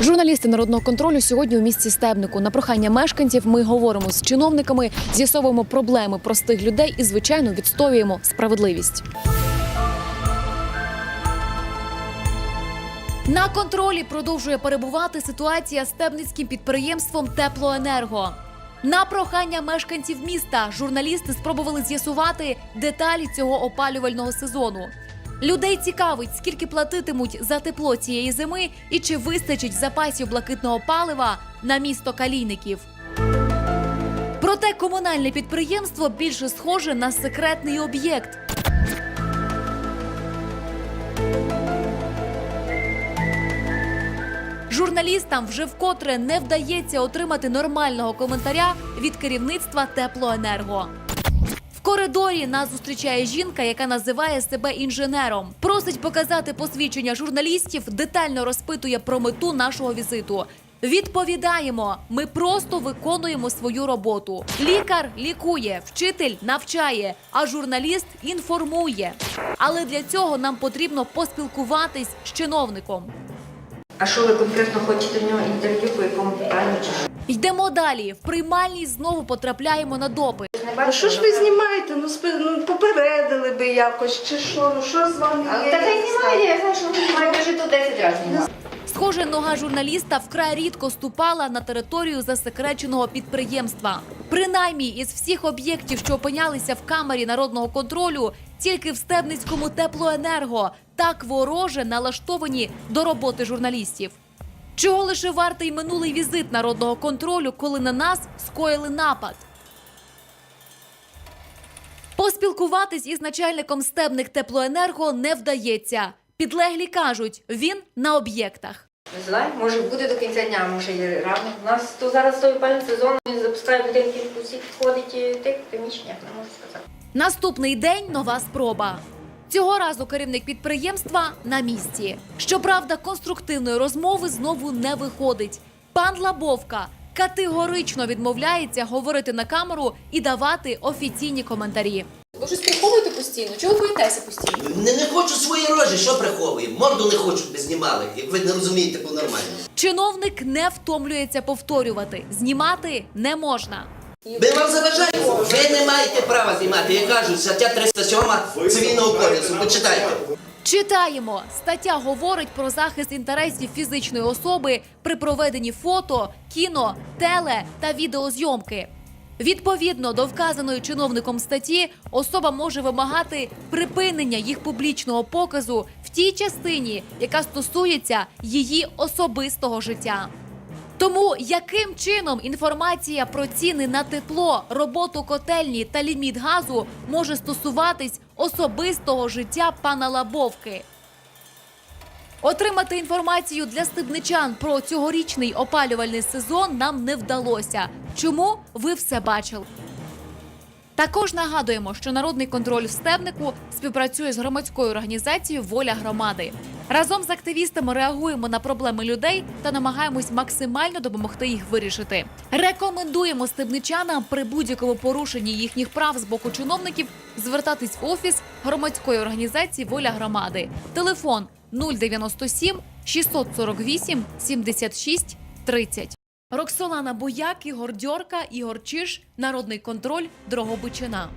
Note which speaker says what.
Speaker 1: Журналісти народного контролю сьогодні у місті Стебнику. На прохання мешканців ми говоримо з чиновниками, з'ясовуємо проблеми простих людей і, звичайно, відстоюємо справедливість. На контролі продовжує перебувати ситуація з стебницьким підприємством Теплоенерго. На прохання мешканців міста журналісти спробували з'ясувати деталі цього опалювального сезону. Людей цікавить, скільки платитимуть за тепло цієї зими і чи вистачить запасів блакитного палива на місто Калійників. Проте комунальне підприємство більше схоже на секретний об'єкт. Журналістам вже вкотре не вдається отримати нормального коментаря від керівництва теплоенерго. В коридорі нас зустрічає жінка, яка називає себе інженером. Просить показати посвідчення журналістів, детально розпитує про мету нашого візиту. Відповідаємо, ми просто виконуємо свою роботу. Лікар лікує, вчитель навчає, а журналіст інформує. Але для цього нам потрібно поспілкуватись з чиновником.
Speaker 2: А що ви конкретно хочете в нього інтерв'ю по якому питанню чи що?
Speaker 1: Йдемо далі. В приймальній знову потрапляємо на допит.
Speaker 3: Ну що ж ви знімаєте? Ну, спи- ну попередили би якось, чи що? Ну що з вами є?
Speaker 2: Та хай знімає, я знаю, що ви знімаєте вже тут 10 разів.
Speaker 1: Схоже, нога журналіста вкрай рідко ступала на територію засекреченого підприємства. Принаймні, із всіх об'єктів, що опинялися в камері народного контролю, тільки в Стебницькому теплоенерго так вороже налаштовані до роботи журналістів. Чого лише вартий минулий візит народного контролю, коли на нас скоїли напад. Поспілкуватись із начальником стебник теплоенерго не вдається. Підлеглі кажуть, він на об'єктах.
Speaker 2: Не знаю, може буде до кінця дня, може і рано. У нас то зараз той опальний сезон, він запускає будинки, усі підходить і тих приміщеннях, не можу сказати.
Speaker 1: Наступний день нова спроба. Цього разу керівник підприємства на місці. Щоправда, конструктивної розмови знову не виходить. Пан Лабовка категорично відмовляється говорити на камеру і давати офіційні коментарі.
Speaker 4: Ви щось приховуєте постійно? Чого боїтеся постійно?
Speaker 5: Не, не хочу свої рожі, що приховуємо? Морду не хочу, щоб знімали, як ви не розумієте по-нормальному.
Speaker 1: Чиновник не втомлюється повторювати: знімати не можна.
Speaker 5: Ми вам заважаємо. Ви не маєте права знімати. Я кажу, стаття 307 цивільного кодексу. Почитайте.
Speaker 1: Читаємо. Стаття говорить про захист інтересів фізичної особи при проведенні фото, кіно, теле та відеозйомки. Відповідно до вказаної чиновником статті, особа може вимагати припинення їх публічного показу в тій частині, яка стосується її особистого життя. Тому яким чином інформація про ціни на тепло, роботу котельні та ліміт газу може стосуватись особистого життя пана Лабовки? Отримати інформацію для стебничан про цьогорічний опалювальний сезон нам не вдалося. Чому ви все бачили? Також нагадуємо, що народний контроль в Стебнику співпрацює з громадською організацією Воля громади. Разом з активістами реагуємо на проблеми людей та намагаємось максимально допомогти їх вирішити. Рекомендуємо стебничанам при будь-якому порушенні їхніх прав з боку чиновників звертатись в офіс громадської організації Воля громади. Телефон 097 648 76 30. Роксолана Бояк, Ігор Дьорка, Ігор Чиш, Народний контроль, Дрогобичина.